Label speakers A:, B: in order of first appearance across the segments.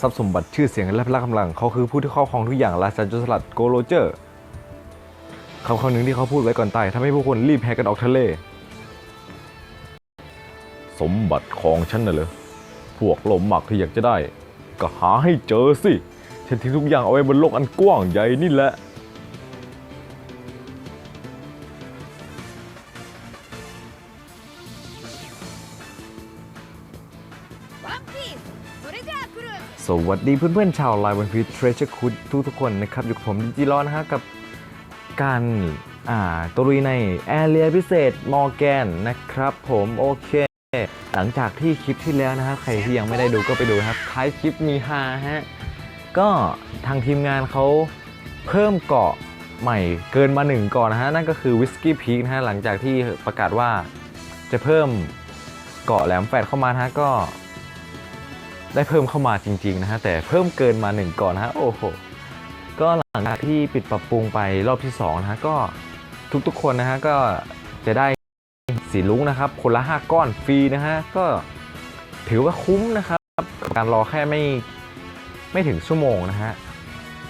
A: ทรัพย์สมบัติชื่อเสียงและพละกำลัง เขาคือผู้ที่ครอบครองทุกอย่างราชาโจรสลัดโกโรเจอร์คำคำหนึ่งที่เขาพูดไว้ก่อนตายทำให้ผู้คนรีบแห่กันออกทะเล สมบัติของฉันน่ะเหรอพวกลมหมักที่อยากจะได้ ก็หาให้เจอสิฉันทิ้งทุกอย่างเอาไว้บนโลกอันกว้างใหญ่นี่แหละ สวัสดีเพื่อนๆชาวไลน์วันพีเทรเชอร์คุดทุกๆคนนะครับ อยู่กับผมดิจิรอนะฮะกับการอ่าตัวลุยในแอเรียพิเศษมอร์แกนนะครับผมโอเค หลังจากที่คลิปที่แล้วนะครับ ใครที่ยังไม่ได้ดูก็ไปดูครับท้ายคลิปมีฮาฮะ ก็ทางทีมงานเขาเพิ่มเกาะใหม่เกินมาหนึ่งเกาะนะฮะ นั่นก็คือวิสกี้พีคนะฮะ หลังจากที่ประกาศว่าจะเพิ่มเกาะแหลมแฝดเข้ามาฮะก็ ได้เพิ่มเข้ามาจริง ๆ นะฮะ แต่เพิ่มเกินมาหนึ่งเกาะนะฮะ โอ้โห ก็หลังจากที่ปิดปรับปรุงไปรอบที่สองนะฮะ ก็ทุกๆคนนะฮะ ก็จะได้สีลุ้งนะครับ คนละ 5 ก้อนฟรีนะฮะ ก็ถือว่าคุ้มนะครับกับการรอแค่ไม่ไม่ถึงชั่วโมงนะฮะ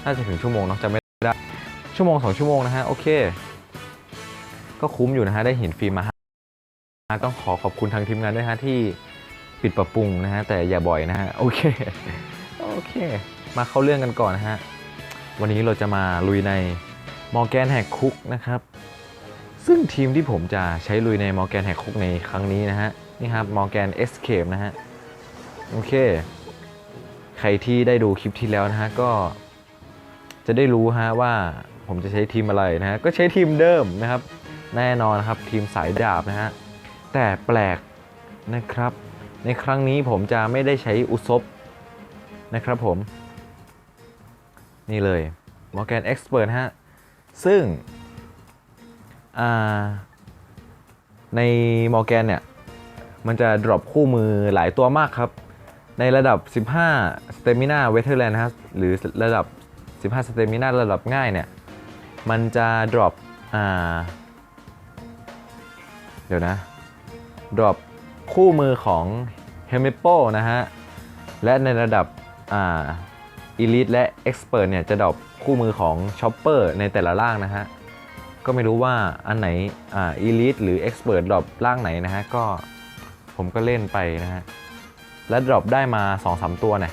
A: น่าจะถึงชั่วโมงเนาะจะไม่ได้ชั่วโมง 2 ชั่วโมงนะฮะ โอเค ก็คุ้มอยู่นะฮะ ได้เห็นฟรีมาฮะต้องขอขอบคุณทางทีมงานด้วยฮะที่ ปิดปรับปรุงนะฮะแต่อย่าบ่อยนะฮะโอเคโอเค มาเข้าเรื่องกันก่อนนะฮะวันนี้เราจะมาลุยในมอร์แกนแฮกคุกนะครับซึ่งทีมที่ผมจะใช้ลุยในมอร์แกนแฮกคุกในครั้งนี้นะฮะนี่ครับมอร์แกนเอสเคปนะฮะโอเค ใครที่ได้ดูคลิปที่แล้วนะฮะก็จะได้รู้ฮะว่าผมจะใช้ทีมอะไรนะฮะก็ใช้ทีมเดิมนะครับ แน่นอนครับทีมสายดาบนะฮะแต่แปลกนะครับ ในครั้งนี้ผมจะไม่ได้ใช้อุซบนะครับผม นี่เลย Morgan Expert ฮะ ซึ่งใน Morgan เนี่ย มันจะ drop คู่มือหลายตัวมากครับ ในระดับ 15 Stamina Veteran นะหรือระดับ 15 Stamina ระดับง่ายเนี่ย มันจะ drop อ่าเดี๋ยวนะ drop คู่มือของ h e m i p o นะฮะ และในระดับอ่า Elite และ Expert เนี่ยจะดรอปคู่มือของ Chopper ในแต่ละร่างนะฮะ ก็ไม่รู้ว่าอันไหนอ่า Elite หรือ Expert ดรอปร่างไหนนะฮะ ก็ผมก็เล่นไปนะฮะ และดรอปได้มา 2-3 ตัวเนี่ย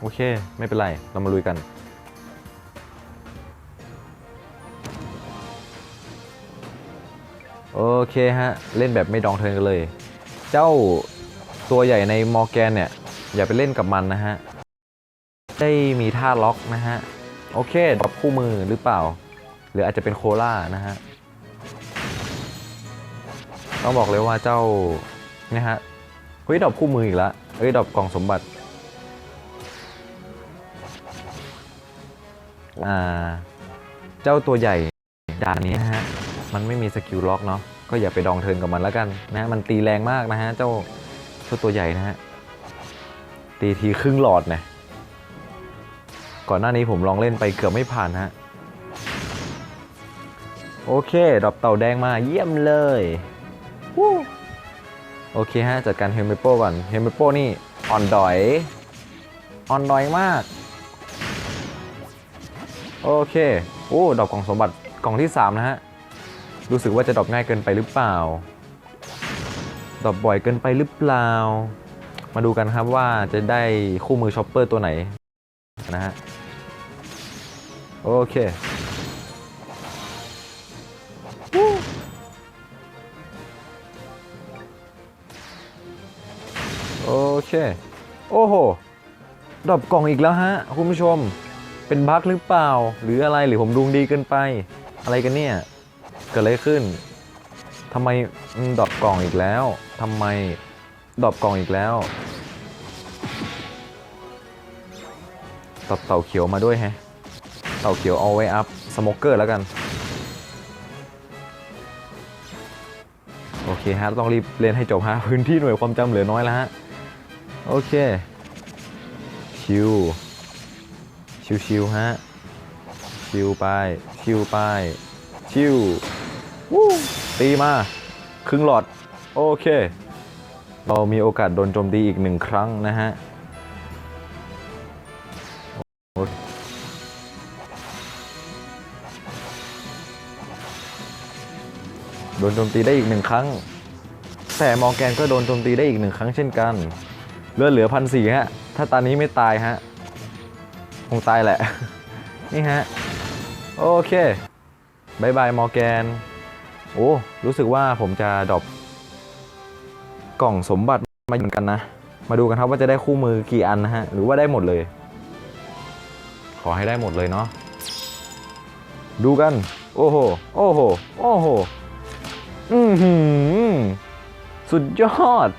A: โอเค ไม่เป็นไร เรามาลุยกันโอเคฮะ เล่นแบบไม่ดองเทิร์นกันเลย เจ้าตัวใหญ่ในมอร์แกนเนี่ย อย่าไปเล่นกับมันนะฮะ ได้มีท่าล็อกนะฮะ โอเคดรอปคู่มือหรือเปล่า หรืออาจจะเป็นโคล่านะฮะ ต้องบอกเลยว่าเจ้านี่ยฮะเฮ้ยดรอปคู่มืออีกแล้วเฮ้ยดรอปกล่องสมบัติอ่า เจ้าตัวใหญ่ด่านนี้นะฮะ มันไม่มีสกิลล็อกเนาะ ก็อย่าไปดองเทินกับมันแล้วกันนะมันตีแรงมากนะฮะเจ้าเจ้าตัวใหญ่นะฮะตีทีครึ่งหลอดนะก่อนหน้านี้ผมลองเล่นไปเกือบไม่ผ่านฮะโอเคดรอปเต่าแดงมาเยี่ยมเลยโอเคฮะจัดการเฮมิโปก่อนเฮมิโปนี่อ่อนดอยอ่อนดอยมากโอเคโอ้ดอกกล่องสมบัติกล่องที่ 3 นะฮะ รู้สึกว่าจะดรอปง่ายเกินไปหรือเปล่าดรอปบ่อยเกินไปหรือเปล่า มาดูกันครับว่าจะได้คู่มือช็อปเปอร์ตัวไหนนะฮะ โอเค โอเค โอ้โหดรอปกล่องอีกแล้วฮะ คุณผู้ชม เป็นบั๊กหรือเปล่า หรืออะไรหรือผมดวงดีเกินไป อะไรกันเนี่ย กิดอะไรขึ้นทำไมดรอปกล่องอีกแล้วทำไมดรอปกล่องอีกแล้วดรอปเต่าเขียวมาด้วยแฮะ เต่าเขียวเอาไว้อัพสโมเกอร์แล้วกัน โอเคฮะ ต้องรีบเล่นให้จบฮะ พื้นที่หน่วยความจำเหลือน้อยแล้วฮะ โอเค ชิว ชิวชิวๆฮะ ชิวไป ชิวไป ชิว ตีมา ครึ่งหลอด โอเค เรามีโอกาสโดนโจมตีอีกหนึ่งครั้งนะฮะโดนโจมตีได้อีกหนึ่งครั้ง แต่มอร์แกนก็โดนโจมตีได้อีกหนึ่งครั้งเช่นกัน เลือดเหลือพันสี่ฮะ ถ้าตอนนี้ไม่ตายฮะ คงตายแหละ นี่ฮะ โอเคบายบายมอร์แกน โอ้รู้สึกว่าผมจะดรอปกล่องสมบัติมาเหมือนกันนะ มาดูกันครับว่าจะได้คู่มือกี่อันนะฮะ หรือว่าได้หมดเลย ขอให้ได้หมดเลยเนาะดูกัน โอ้โห โอ้โห โอ้โห อือหือ สุดยอด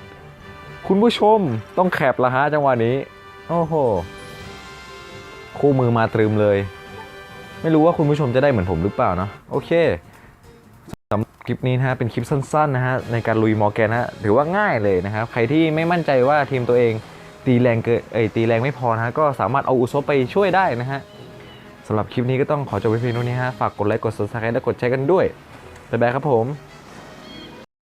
A: คุณผู้ชมต้องแคปละฮะจังหวะนี้ โอ้โห คู่มือมาตรึมเลย ไม่รู้ว่าคุณผู้ชมจะได้เหมือนผมหรือเปล่าเนาะโอเคสำหรับ คลิปนี้นะฮะเป็นคลิปสั้นๆนะฮะในการลุยมอร์แกนนะฮะถือว่าง่ายเลยนะครับใครที่ไม่มั่นใจว่าทีมตัวเองตีแรงเกินเอ้ยตีแรงไม่พอนะฮะก็สามารถเอาอุซบไปช่วยได้นะฮะสำหรับคลิปนี้ก็ต้องขอจบไว้เพียงเท่านี้ฮะฝากกดไลค์กด subscribe และกดแชร์กันด้วยบ๊ายบายครับผม